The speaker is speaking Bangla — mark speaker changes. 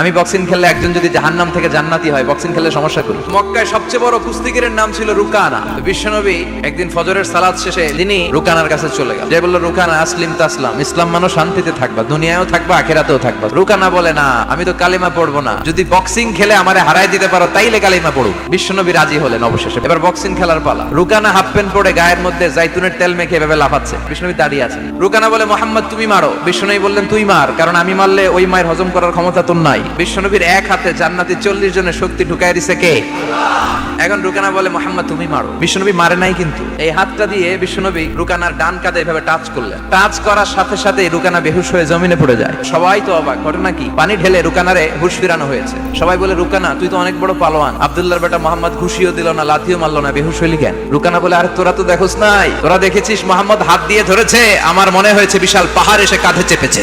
Speaker 1: আমি বক্সিং খেললে একজন যদি জাহান্নাম থেকে জান্নাতি হয় বক্সিং খেললে সমস্যা করি মক্কায় সবচেয়ে বড় কুস্তিগিরের নাম ছিল রুকানা। বিশ্বনবী একদিন ফজরের সালাদ শেষে তিনি রুকানার কাছে চলে গেল। যে বলল, রুকানা, আসলিম তাসলাম, ইসলাম মানো শান্তিতে থাকবা, দুনিয়ায়ও থাকবা, আখেরাতেও থাকবা। রুকানা বলে, না, আমি তো কালিমা পড়ব না। যদি বক্সিং খেলে আমারে হারাই দিতে পারো, তাইলে কালিমা পড়ো বিশ্বনবী রাজি হলেন অবশেষে। এবার বক্সিং খেলার পালা। রুকানা হাফ প্যান্ট পরে গায়ের মধ্যে জাইতুনের তেল মেখে এভাবে লাফাচ্ছে। বিষ্ণবী দাঁড়িয়ে আছেন। রুকানা বলে, মোহাম্মদ, তুমি মারো। বিশ্বনবী বললেন, তুই মার, কারণ আমি মারলে ওই মায়ের হজম করার ক্ষমতা তোর নাই। বিশ্বনবীর এক হাতে জান্নাতি চল্লিশ জনের শক্তি ঢুকাই দিছে কে? এখন রুকানা বলে, মোহাম্মদ, তুমি মারো। বিশ্বনবী মারে নাই কিন্তু। এই হাতটা দিয়ে বিশ্বনবী রুকানার ডান কাঁধে এভাবে টাচ করলেন। টাচ করার সাথে সাথে রুকানা বেহুশ হয়ে জমিনে পড়ে যায়। সবাই তো অবাক, ঘটনা কি? পানি ঢেলে রুকানারে হুশ ফিরানো হয়েছে। সবাই বলে, রুকানা, তুই তো অনেক বড় পালোয়ান। আব্দুল্লাহর বেটা মোহাম্মদ ঘুষিও দিল না, লাথিও মারলো না, বেহুশ হইলি কেন? রুকানা বলে, আরে, তোরা তো দেখোস নাই। তোরা দেখেছিস, মোহাম্মদ হাত দিয়ে ধরেছে। আমার মনে হয়েছে বিশাল পাহাড় এসে কাঁধে চেপেছে।